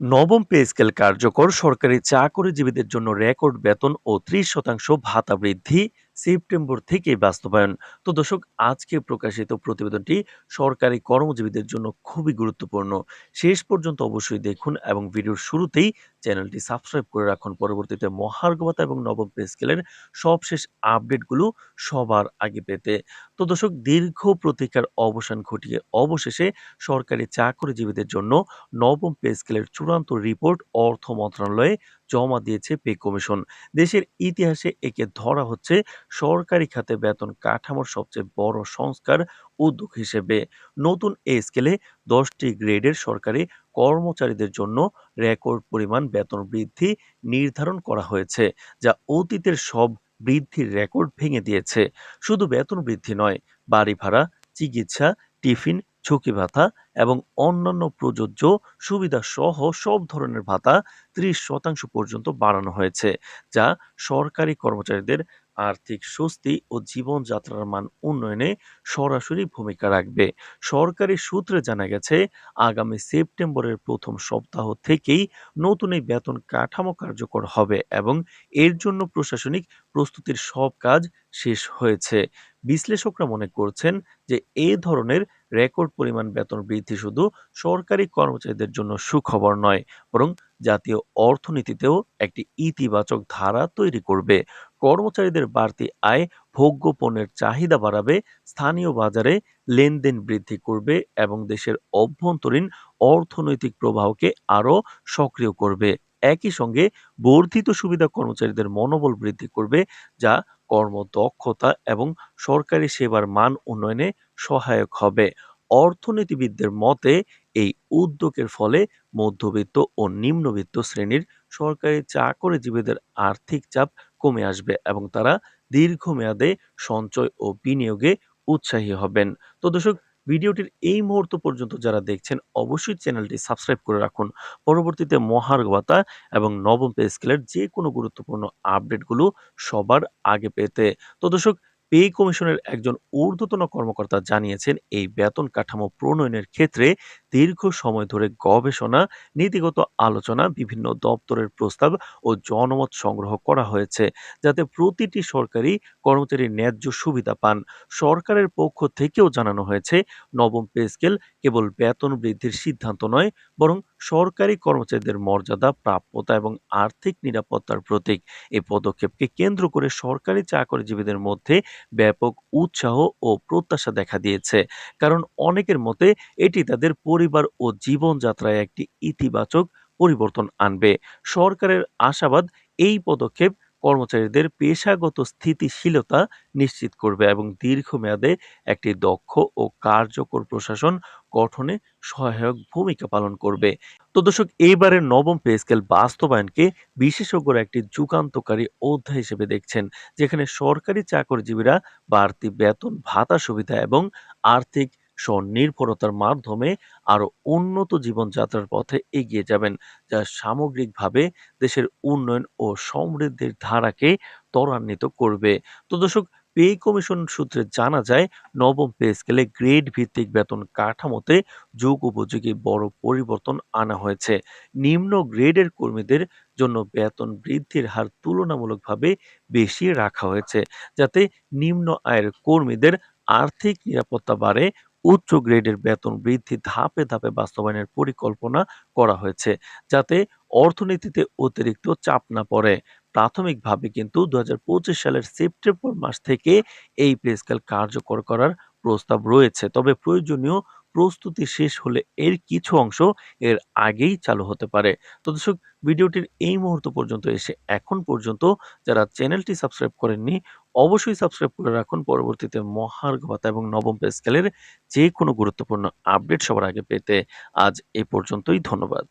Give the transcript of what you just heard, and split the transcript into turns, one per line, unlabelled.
নবম pay scale কার্যকর, সরকারি চাকরিজীবীদের জন্য রেকর্ড বেতন ও ত্রিশ শতাংশ ভাতা বৃদ্ধি সেপ্টেম্বর থেকে বাস্তবায়ন। তো দর্শক, আজকে প্রকাশিত প্রতিবেদনটি সরকারি কর্মজীবীদের জন্য খুবই গুরুত্বপূর্ণ। শেষ পর্যন্ত অবশ্যই দেখুন এবং ভিডিওর শুরুতেই চ্যানেলটি সাবস্ক্রাইব করে রাখুন। পরবর্তীতে মহার্ঘ ভাতা এবং নবম পে স্কেলের সবশেষ আপডেটগুলো সবার আগে পেতে। তো দর্শক, দীর্ঘ প্রতীক্ষার অবসান ঘটিয়ে অবশেষে সরকারি চাকরিজীবীদের জন্য নবম পে স্কেলের চূড়ান্ত রিপোর্ট অর্থ মন্ত্রণালয়ে জমা দিয়েছে পে কমিশন। দেশের ইতিহাসে একে ধরা হচ্ছে সরকারি খাতে বেতন কাঠামোর সবচেয়ে বড় সংস্কার উদ্যোগ হিসেবে নতুন এ স্কেলে দশটি গ্রেডের সরকারি কর্মচারীদের জন্য রেকর্ড পরিমাণ বেতন বৃদ্ধি নির্ধারণ করা হয়েছে, যা অতীতের সব বৃদ্ধির রেকর্ড ভেঙে দিয়েছে। শুধু বেতন বৃদ্ধি নয়, বাড়ি ভাড়া, চিকিৎসা, টিফিন, ঝুঁকি ভাতা এবং অন্যান্য প্রযোজ্য সুবিধা সহ সব ধরনের ভাতা ত্রিশ শতাংশ পর্যন্ত বাড়ানো হয়েছে, যা সরকারি কর্মচারীদের আর্থিক স্বস্তি ও জীবনযাত্রার মান উন্নয়নে সরাসরি ভূমিকা রাখবে। সরকারি সূত্রে জানা গেছে, আগামী সেপ্টেম্বরের প্রথম সপ্তাহ থেকেই নতুন এই বেতন কাঠামো কার্যকর হবে এবং এর জন্য প্রশাসনিক প্রস্তুতির সব কাজ শেষ হয়েছে। বিশ্লেষকরা মনে করছেন যে, এ ধরনের রেকর্ড পরিমাণ বেতন বৃদ্ধি শুধু সরকারি কর্মচারীদের জন্য সুখবর নয়, বরং জাতীয় অর্থনীতিতেও একটি ইতিবাচক ধারা তৈরি করবে। কর্মচারীদের বাড়তি আয় ভোগ্য পণ্যের চাহিদা বাড়াবে, স্থানীয় বাজারে লেনদেন বৃদ্ধি করবে এবং দেশের অভ্যন্তরীণ অর্থনৈতিক প্রবাহকে আরও সক্রিয় করবে। একই সঙ্গে বর্ধিত সুবিধা কর্মচারীদের মনোবল বৃদ্ধি করবে, যা কর্মদক্ষতা এবং সরকারি সেবার মান উন্নয়নে সহায়ক হবে। অর্থনীতিবিদদের মতে, এই উদ্যোগের ফলে মধ্যবিত্ত ও নিম্নবিত্ত শ্রেণির সরকারি চাকরিজীবীদের আর্থিক চাপ কমে আসবে এবং তারা দীর্ঘমেয়াদে সঞ্চয় ও বিনিয়োগে উৎসাহী হবেন। তো দর্শক, ভিডিওটির এই মুহূর্ত পর্যন্ত যারা দেখছেন, অবশ্যই চ্যানেলটি সাবস্ক্রাইব করে রাখুন। পরবর্তীতে মহার্ঘ ভাতা এবং নবম পে স্কেলের যে কোনো গুরুত্বপূর্ণ আপডেটগুলো সবার আগে পেতে। তো দর্শক, পে কমিশনের একজন ঊর্ধ্বতন কর্মকর্তা জানিয়েছেন, এই বেতন কাঠামো প্রণয়নের ক্ষেত্রে দীর্ঘ সময় ধরে গবেষণা, নীতিগত আলোচনা, বিভিন্ন দপ্তরের প্রস্তাব ও জনমত সংগ্রহ করা হয়েছে, যাতে প্রতিটি সরকারি কর্মচারী ন্যায্য সুবিধা পান। সরকারের পক্ষ থেকেও জানানো হয়েছে, নবম পে স্কেল কেবল বেতন বৃদ্ধির সিদ্ধান্ত নয়, বরং সরকারি কর্মচারীদের মর্যাদা, প্রাপ্যতা এবং আর্থিক নিরাপত্তার প্রতীক। এই পদক্ষেপকে কেন্দ্র করে সরকারি চাকরিজীবীদের মধ্যে ব্যাপক উৎসাহ ও প্রত্যাশা দেখা দিয়েছে। কারণ অনেকের মতে এটি তাদের পরিবার ও জীবনযাত্রায় একটি ইতিবাচক পরিবর্তন আনবে। সরকারের আশাবাদ এই পদক্ষেপ কর্মচারীদের পেশাগত স্থিতিশীলতা নিশ্চিত করবে এবং দীর্ঘমেয়াদে একটি দক্ষ ও কার্যকর প্রশাসন গঠনে সহায়ক ভূমিকা পালন করবে। তো দর্শক, এইবারের নবম পে স্কেল বাস্তবায়নকে বিশেষজ্ঞরা একটি যুগান্তকারী অধ্যায় হিসেবে দেখছেন, যেখানে সরকারি চাকরিজীবীরা বাড়তি বেতন, ভাতা সুবিধা এবং আর্থিক স্বনির্ভরতার মাধ্যমে আরও উন্নত জীবনযাত্রার পথে এগিয়ে যাবেন, যা সামগ্রিকভাবে দেশের উন্নয়ন ও সমৃদ্ধির ধারাকে ত্বরান্বিত করবে। তো দর্শক, পে কমিশন সূত্রে জানা যায়, নবম পে স্কেলে গ্রেড ভিত্তিক বেতন কাঠামোতে যোগ উপযোগী বড় পরিবর্তন আনা হয়েছে। নিম্ন গ্রেডের কর্মীদের জন্য বেতন বৃদ্ধির হার তুলনামূলকভাবে বেশি রাখা হয়েছে, যাতে নিম্ন আয়ের কর্মীদের আর্থিক নিরাপত্তা বাড়ে উচ্চ গ্রেডের বেতন বৃদ্ধি ধাপে ধাপে বাস্তবায়নের পরিকল্পনা করা হয়েছে, যাতে অর্থনীতিতে অতিরিক্ত চাপ না পড়ে। প্রাথমিকভাবে কিন্তু দু হাজার পঁচিশ সালের সেপ্টেম্বর মাস থেকে এই পে স্কেল কার্যকর করার প্রস্তাব রয়েছে। তবে প্রয়োজনীয় প্রস্তুতি শেষ হলে এর কিছু অংশ এর আগেই চালু হতে পারে। তো দর্শক, ভিডিওটির এই মুহূর্ত পর্যন্ত এসে এখন পর্যন্ত যারা চ্যানেলটি সাবস্ক্রাইব করেননি, অবশ্যই সাবস্ক্রাইব করে রাখুন। পরবর্তীতে মহার্ঘ ভাতা এবং নবম পেস্কেলের যে কোনো গুরুত্বপূর্ণ আপডেট সবার আগে পেতে আজ এ পর্যন্তই ধন্যবাদ।